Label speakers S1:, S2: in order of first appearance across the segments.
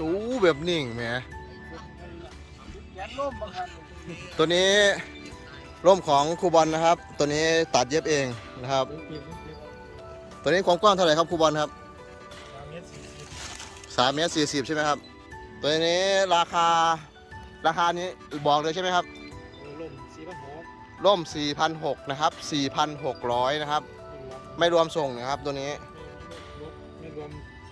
S1: ดูแบบนิ่งแหม
S2: แขนร่มบางคัน
S1: ตัวนี้ร่มของครูบอลนะครับ ตัวนี้ตัดเย็บเองนะครับ ตัวนี้ความกว้างเท่าไหร่ครับครูบอลครับ
S2: สามเมตรสี่สิบ
S1: สามเมตรสี่สิบใช่ไหมครับ ตัวนี้ราคาราคานี้บอกเลยใช่ไหมครับ
S2: ร่มสี่พันหก
S1: ร่ม4,600นะครับ4,600นะครับ ไม่รวมส่งนะครับตัวนี้
S2: ไม่รวม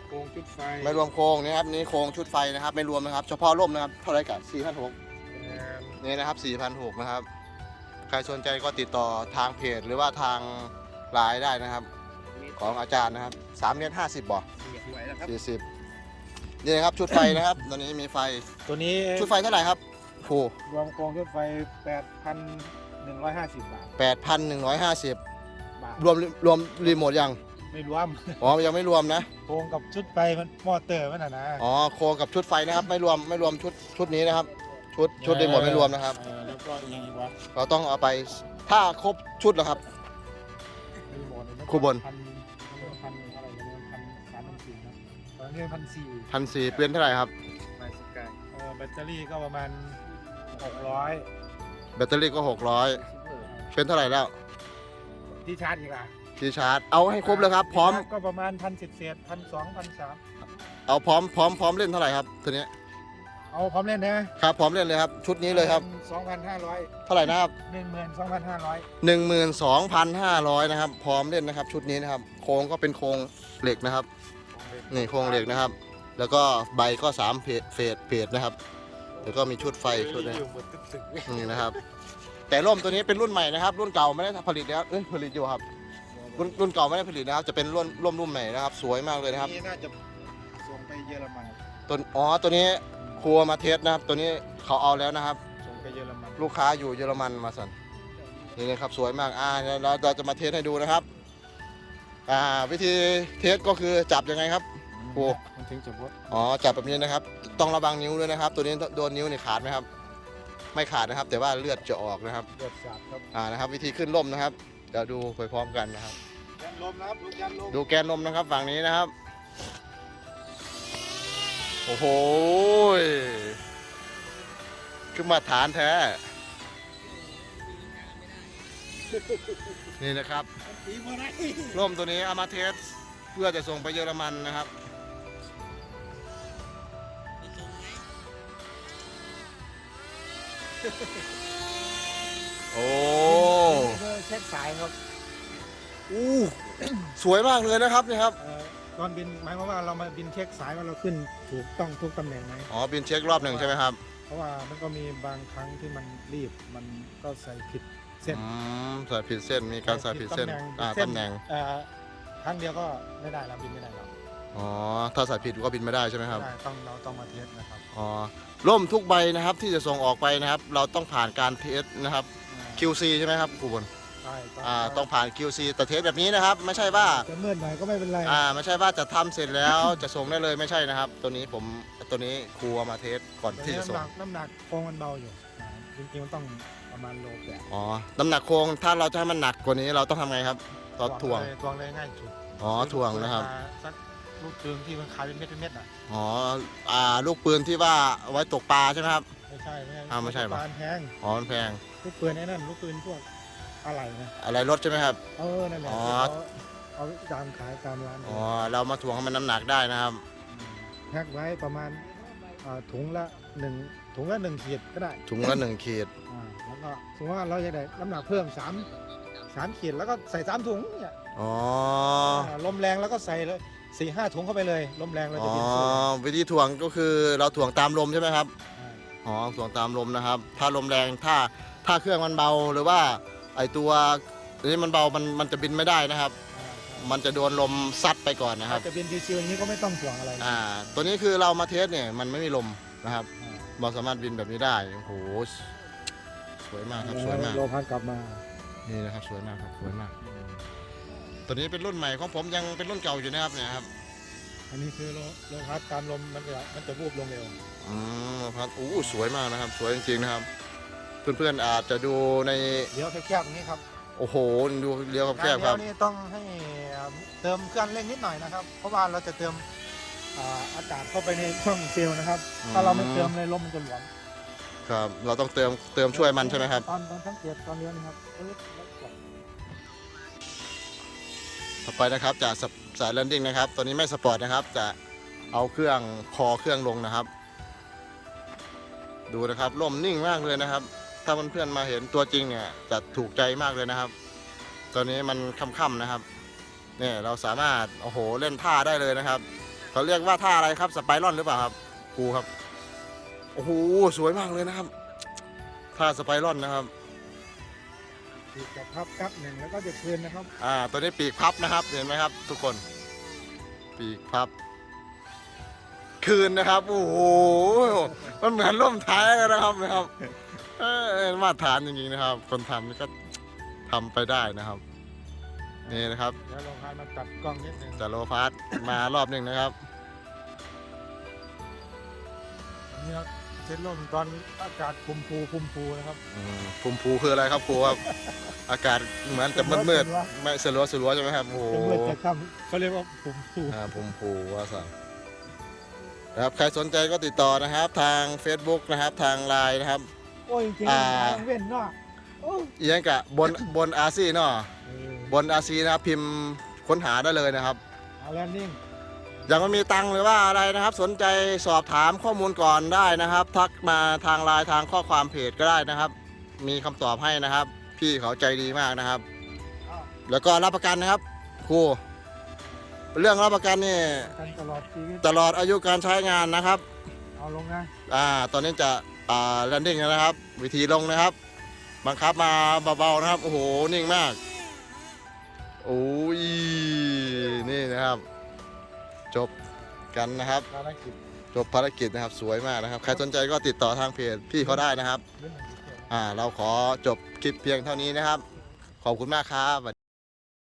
S2: โครงจุดไฟ
S1: ไม่รวมโครงนะครับนี่โครงชุดไฟนะครับไม่รวมนะครับ เฉพาะร่มนะครับเท่าไหรกัน4,600นี่นะครับ4,600นะครับ ใครสนใจก็ติดต่อทางเพจหรือว่าทางไลน์ได้นะครับ ของอาจารย์นะครับ3เมตร50บ่
S2: สวยนะครับ
S1: 40นี่นะครับชุดไฟนะครับตอนนี้มีไฟ
S2: ตัวนี้
S1: ชุดไฟเท่าไหร่ครับโอ้
S2: รวมโครงจุดไฟแปดพันหนึ่งร้อยห้าสิบบาท
S1: 8,150
S2: บาท
S1: รวมรวมรีโมทยัง
S2: ไม่รวม
S1: อ๋อยังไม่รวมนะ
S2: โครงกับชุดไฟมันมอเตอร์มันน่ะนะ
S1: อ๋อโคกับชุดไฟนะครับ ไม่รวมไม่รวมชุดชุดนี้นะครับ ชุดชุดรีโมทไม่รวมนะครับ
S2: เออแล้วก็ยังอีกวะ
S1: เราต้องเอาไปถ้าครบชุดแล้วครับ
S2: รีโมทเนี่ยมัน
S1: คู่บน
S2: พันพันอะไรเนี่ยพันสามพันสี่นะตอนนี้พันสี่
S1: พันสี่เปลี่ยนเท่าไหร่ครับ
S2: มาสกายเออแบตเตอรี่ก็ประมาณหกร้อย
S1: แบตเตอรี่ก็ 600 เป็นเท่าไหร่แล้ว
S2: ที่ชาร์จอีกอะ
S1: ที่ชาร์จเอาให้ครบเลยครับ พร้อม
S2: ก็ประมาณพันเศษเศษพันสองพันสาม
S1: เอาพร้อมพร้อมพร้อมเล่นเท่าไหร่ครับตัวนี้
S2: เอาพร้อมเล่นนะครับ
S1: พร้อมเล่นเลยครับ ชุดนี้เลยครับ
S2: สองพันห้าร้อย
S1: เท่าไหร่นะครับ
S2: หนึ่งหมื่นสองพันห้าร้อย
S1: 12,500นะครับ พร้อมเล่นนะครับ ชุดนี้นะครับ โครงก็เป็นโครงเหล็กนะครับนี่โครงเหล็กนะครับ แล้วก็ใบก็สามเพจเฟสเพจนะครับแล้วก็มีชุดไฟชุดนี้
S2: อยู่หมดตึกตึก
S1: นี่นะครับ แต่ร่มตัวนี้เป็นรุ่นใหม่นะครับ รุ่นเก่าไม่ได้ผลิตแล้วเอ้ยผลิตอยู่ครับ รุ่นรุ่นเก่าไม่ได้ผลิตนะครับ จะเป็นรุ่นร่มรุ่นใหม่นะครับ สวยมากเลยนะครับ
S2: นี่น่าจะส่งไปเยอรมัน
S1: ตัวอ๋อตัวนี้ครัวมาเทสนะครับ ตัวนี้เขาเอาแล้วนะครับ
S2: ส่งไปเยอรมัน
S1: ลูกค้าอยู่เยอรมันมาสั่นนี่นะครับสวยมากอ่าเดี๋ยวเราเราจะมาเทสให้ดูนะครับ อ่า วิธีเทสก็คือจับยังไงครับโอ้
S2: มันถึงจะวัด
S1: อ๋อจับแบบนี้นะครับ ต้องระวังนิ้วด้วยนะครับ ตัวนี้โดนนิ้วนี่ขาดไหมครับ ไม่ขาดนะครับ แต่ว่าเลือดจะออกนะครับ
S2: เดือดสาดครับ
S1: อ่านะครับ วิธีขึ้นล่มนะครับ เดี๋ยวดูไปพร้อมกันนะครับ
S2: ยันลมนะครับลูกยันลม
S1: ดูแกนลมนะครับฝั่งนี้นะครับ โอ้โหยขึ้นมาฐานแท้ นี่นะครับ
S2: ตีมาได้
S1: ร่มตัวนี้เอามาเทสเพื่อจะส่งไปเยอรมันนะครับ โอ้
S2: เช็คสายครับ
S1: อู้สวยมากเลยนะครับนี่ครับ
S2: เอ่อตอนบินหมายความว่าเรามาบินเช็คสายว่าเราขึ้นถูกต้องทุกตำแหน่งไหม
S1: อ๋อบินเช็ครอบหนึ่งใช่ไหมครับ
S2: เพราะว่ามันก็มีบางครั้งที่มันรีบมันก็ใส่ผิดเส้น
S1: อืมใส่ผิดเส้นมีการใส่ผิดเส้นอ่าตำแหน่ง
S2: เอ่อครั้งเดียวก็ไม่ได้เราบินไม่ได้เรา
S1: อ๋อถ้าใส่ผิดก็บินไม่ได้ใช่ไหมครับ
S2: ได้ต้องเราต้องมาเทสนะครับ
S1: อ๋อร่มทุกใบนะครับที่จะส่งออกไปนะครับ เราต้องผ่านการเทสนะครับ QC ใช่ไหมครับครูบล
S2: ใช่
S1: อ่าต้องผ่าน QC แต่เทสแบบนี้นะครับ ไม่ใช่ว่า
S2: จะมืดหน่อยก็ไม่เป็นไร
S1: อ่าไม่ใช่ว่าจะทำเสร็จแล้วจะส่งได้เลยไม่ใช่นะครับ ตัวนี้ผมตัวนี้ครูเอามาเทสก่อน
S2: แต่
S1: ที่จะ
S2: น้ำ
S1: ส่
S2: ห
S1: ง
S2: นักน้ำหนักโครงมันเบาอยู่อ่าจริงๆมันต้องประมาณโลแปด
S1: อ๋อน้ำหนักโครงถ้าเราจะให้มันหนักกว่านี้เราต้องทำไงครับเราถ่วง
S2: เลยถ่วงเลยง่ายสุด
S1: อ๋อถ่วงนะครับ
S2: มาสักลูกตึงที่มันขายเป็นเม็ดเป็นเม็ดอะ
S1: อ๋ออ่าลูกปืนที่ว่าเอาไว้ตกปลาใช่ไหมครับ
S2: ไม่ใช่ไม่ใช่
S1: อ้าวไม่ใช่ปะ
S2: ปานแพง
S1: อ๋อมันแพง
S2: ลูกปืนไอ้นั่นลูกปืนพวก อะไรนะ
S1: อะไรรถใช่ไหมครับ
S2: เออนั่นแหละ
S1: อ๋อ
S2: เอาเอาตามขายตามร้าน
S1: อ๋อเรามาถ่วงให้มันน้ำหนักได้นะครับ
S2: แพ็คไว้ประมาณอ่าถุงละหนึ่งถุงละหนึ่งขีดก็ได้
S1: ถุงละหนึ่งขีด
S2: อ่าแล้วก็สมมติว่าเราจะได้น้ำหนักเพิ่มสามสามขีดแล้วก็ใส่สามถุงเนี่ย
S1: อ๋อา
S2: ลมแรงแล้วก็ใส่เลยสี่ห้าถุงเข้าไปเลยลมแรงเรา
S1: อ๋
S2: จะ
S1: อ
S2: บินสูง
S1: วิธีถ่วงก็คือเราถ่วงตามลมใช่ไหมครับ
S2: อ่า
S1: อ๋อถ่วงตามลมนะครับ ถ้าลมแรงถ้าถ้าเครื่องมันเบาหรือว่า ไอตัวนี้มันเบามันมันจะบินไม่ได้นะครับ
S2: อ่า
S1: มันจะโดนลมซัดไปก่อนนะค
S2: ถ้า
S1: รับ
S2: จะบินชิวๆอย่างนี้ก็ไม่ต้องห่วงอะไร
S1: อ่า ตัวนี้คือเรามาเทสเนี่ยมันไม่มีลมนะครับ
S2: อ่า
S1: เราสามารถบินแบบนี้ได้โอ้โหสวยมากครับสวยมาก
S2: โลพันกลับมา
S1: นี่นะครับสวยมากครับสวยมาก ตัวนี้เป็นรุ่นใหม่ของผมยังเป็นรุ่นเก่าอยู่นะครับเนี่ยครับ
S2: อันนี้คือโลโลพัดตามลมมันจะมันจะวูบลงเร็ว
S1: อืมครับอู้สวยมากนะครับ สวยจริงๆนะครับ เพื่อนๆอาจจะดูใน
S2: เดี๋ยวแคบๆอย่างนี้ครับ
S1: โอ้โหดูเรียวกับแคบครับ
S2: งานเดียวนี่ต้องให้เติมเครื่องเร่งนิดหน่อยนะครับ เพราะว่าเราจะเติมอ่าอากาศเข้าไปในช่องเซลล์นะครับถ้าเราไม่เติมเลยลมมันจะหลวม
S1: ครับ เราต้องเติมเติมช่วยมันใช่ไหมครับ
S2: ตอนตอนสังเกตตอนเลี้ยวนะครับปึ๊บแล้วกด
S1: ต่อไปนะครับจากสสายแลนดิ้งนะครับตัวนี้ไม่สปอร์ตนะครับ จะเอาเครื่องคอเครื่องลงนะครับ ดูนะครับล่มนิ่งมากเลยนะครับ ถ้าเพื่อนๆมาเห็นตัวจริงเนี่ยจะถูกใจมากเลยนะครับตัวนี้มันค่ำๆนะครับเนี่ยเราสามารถโอ้โหเล่นท่าได้เลยนะครับเขาเรียกว่าท่าอะไรครับสไปรอนหรือเปล่าครับครูครับโอ้โหสวยมากเลยนะครับท่าสไปรอนนะครับ
S2: ปีกจะพับครับหนึ่งแล้วก็จะคืนนะครับ
S1: อ่าตัวนี้ปีกพับนะครับเห็นไหมครับ ทุกคน ปีกพับ คืนนะครับโอ้โหมันเหมือนล่มท้ายกันนะครับนะครับ เออมาตรฐานจริงๆนะครับ คนทำนี่ก็ทำไปได้นะครับ นี่นะครับ
S2: เดี๋ยวลองพามาตัดกล้องนิดนึง
S1: จาโลฟาสมารอบหนึ่งนะครับ
S2: นี่ครับเช็ดลมตอนอากาศคุมภูคุมภูนะครับ
S1: อืมภูมิภูคืออะไรครับครูครับ อากาศเหมือนจะมืดๆไม่สลัวสลัวๆใช่ไหมครับโอ้โห
S2: จะมืดจะค่ำเขาเรียกว่าคุมภู
S1: อ่าภูมิภูว่าสั่งนะครับใครสนใจก็ติดต่อนะครับ ทาง Facebook นะครับ ทางไลน์นะครับ
S2: โอ้ยจริง
S1: อ่า
S2: ๆทางเว้นเนาะโอ้
S1: เอียงกะบนบนอาซีเนาะ
S2: เออบ
S1: นอาซีนะครับพิมพ์ค้นหาได้เลยนะครับ
S2: เอาแลนดิ้ง
S1: ยังไม่มีตังค์หรือว่าอะไรนะครับ สนใจสอบถามข้อมูลก่อนได้นะครับ ทักมาทางไลน์ทางข้อความเพจก็ได้นะครับ มีคำตอบให้นะครับ พี่เขาใจดีมากนะครับ
S2: อ้าว
S1: แล้วก็รับประกันนะครับครูเรื่องรับประกันนี่
S2: กันตลอดชีวิต
S1: ตลอดอายุการใช้งานนะครับ
S2: เอาลงนะ
S1: อ่าตอนนี้จะอ่า แลนดิ้งนะครับ วิธีลงนะครับ บังคับมาเบาๆนะครับ โอ้โห นิ่งมาก โอ้ย นี่นะครับ จบกันนะครับ
S2: ภารกิจ
S1: จบภารกิจนะครับ สวยมากนะครับ ใครสนใจก็ติดต่อทางเพจพี่เขาได้นะครับ
S2: เรื่องหนึ่งที่เกี่ยว
S1: อ่า เราขอจบคลิปเพียงเท่านี้นะครับ ขอบคุณมากครับ